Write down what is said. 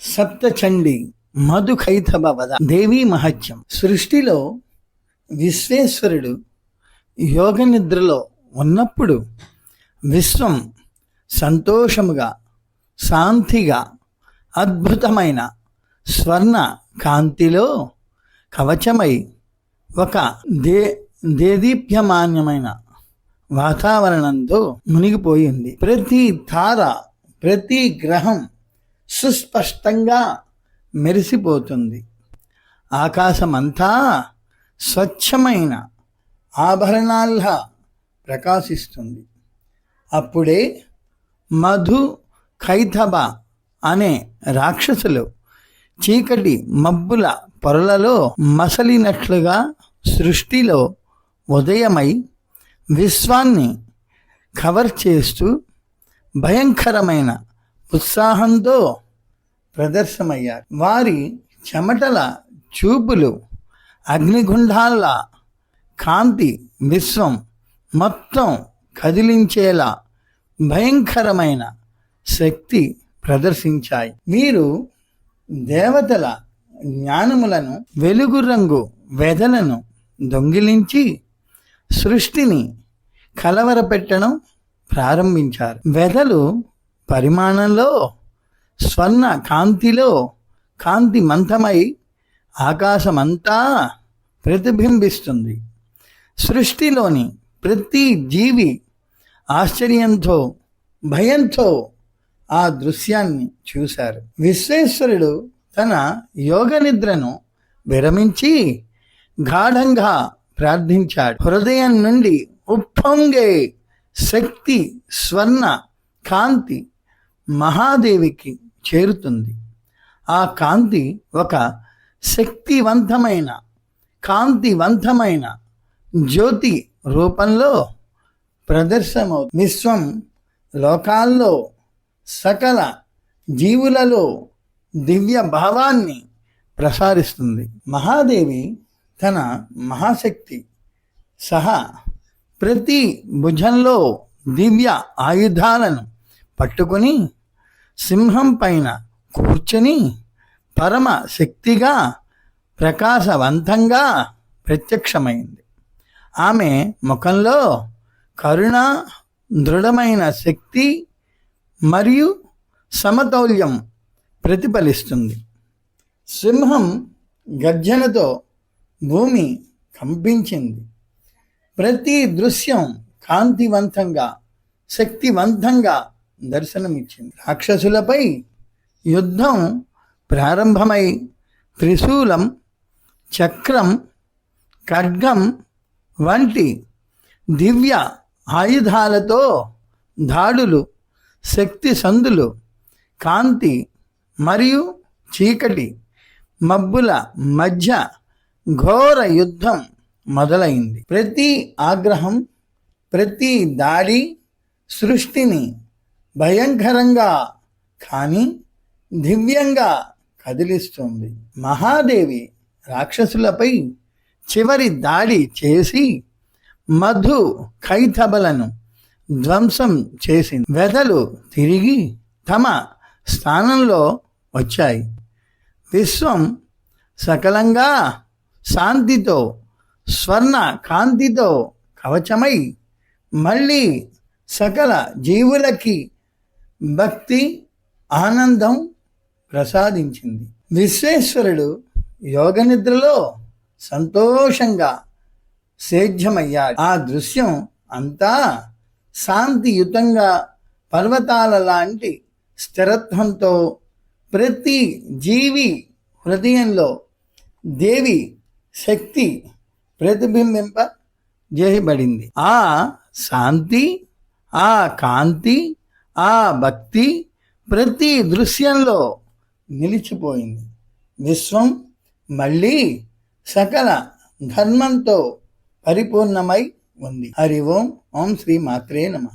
సప్తచండి మధుకైతభ వద దేవీ మహత్యం. సృష్టిలో విశ్వేశ్వరుడు యోగ నిద్రలో ఉన్నప్పుడు విశ్వం సంతోషముగా శాంతిగా అద్భుతమైన స్వర్ణ కాంతిలో కవచమై ఒక దే దేదీప్యమాన్యమైన వాతావరణంతో మునిగిపోయింది. ప్రతి తార ప్రతి గ్రహం సుస్పష్టంగా మెరిసిపోతుంది. ఆకాశమంతా స్వచ్ఛమైన ఆభరణాల్లా ప్రకాశిస్తుంది. అప్పుడే మధు కైథబ అనే రాక్షసులు చీకటి మబ్బుల పొరలలో మసలినట్లుగా సృష్టిలో ఉదయమై విశ్వాన్ని కవర్ చేస్తూ భయంకరమైన ఉత్సాహంతో ప్రదర్శమయ్యారు వారి చెమటల చూపులు అగ్నిగుండాల కాంతి విశ్వం మొత్తం కదిలించేలా భయంకరమైన శక్తి ప్రదర్శించాయి. మీరు దేవతల జ్ఞానములను వెలుగు రంగు వెదలను దొంగిలించి సృష్టిని కలవరపెట్టడం ప్రారంభించారు. వెదలు పరిమాణంలో స్వర్ణ కాంతిలో కాంతి మంతమై ఆకాశమంతా ప్రతిబింబిస్తుంది. సృష్టిలోని ప్రతి జీవి ఆశ్చర్యంతో భయంతో ఆ దృశ్యాన్ని చూశారు. విశ్వేశ్వరుడు తన యోగ నిద్రను విరమించి గాఢంగా ప్రార్థించాడు. హృదయం నుండి ఉప్పొంగే శక్తి స్వర్ణ కాంతి మహాదేవికి చేరుతుంది. ఆ కాంతి ఒక శక్తివంతమైన కాంతివంతమైన జ్యోతి రూపంలో ప్రదర్శనమవుతుంది విశ్వం లోకాల్లో సకల జీవులలో దివ్య భావాన్ని ప్రసారిస్తుంది. మహాదేవి తన మహాశక్తి సహా ప్రతి భుజంలో దివ్య ఆయుధాలను పట్టుకొని సింహం పైన కూర్చొని పరమ శక్తిగా ప్రకాశవంతంగా ప్రత్యక్షమైంది. ఆమె ముఖంలో కరుణ దృఢమైన శక్తి మరియు సమతౌల్యం ప్రతిఫలిస్తుంది. సింహం గర్జనతో భూమి కంపించింది. ప్రతి దృశ్యం కాంతివంతంగా శక్తివంతంగా దర్శనమిచ్చింది. రాక్షసులపై యుద్ధం ప్రారంభమై త్రిశూలం చక్రం ఖడ్గం వంటి దివ్య ఆయుధాలతో దాడులు శక్తి సందులు కాంతి మరియు చీకటి మబ్బుల మధ్య ఘోర యుద్ధం మొదలైంది. ప్రతి ఆగ్రహం ప్రతి దాడి సృష్టిని భయంకరంగా కానీ దివ్యంగా కదిలిస్తుంది. మహాదేవి రాక్షసులపై చివరి దాడి చేసి మధు కైతబలను ధ్వంసం చేసింది. వెదలు తిరిగి తమ స్థానంలో వచ్చాయి. విశ్వం సకలంగా శాంతితో స్వర్ణ కాంతితో కవచమై మళ్ళీ సకల జీవులకి భక్తి ఆనందం ప్రసాదించింది. విశ్వేశ్వరుడు యోగ నిద్రలో సంతోషంగా సేధ్యమయ్యాడు. ఆ దృశ్యం అంతా శాంతియుతంగా పర్వతాల లాంటి స్థిరత్వంతో ప్రతి జీవి హృదయంలో దేవి శక్తి ప్రతిబింబింప చేయబడింది ఆ శాంతి ఆ కాంతి ఆ భక్తి ప్రతి దృశ్యంలో నిలిచిపోయింది. విశ్వం మళ్ళీ సకల ధర్మంతో పరిపూర్ణమై ఉంది. హరి ఓం ఓం శ్రీ మాత్రే నమ.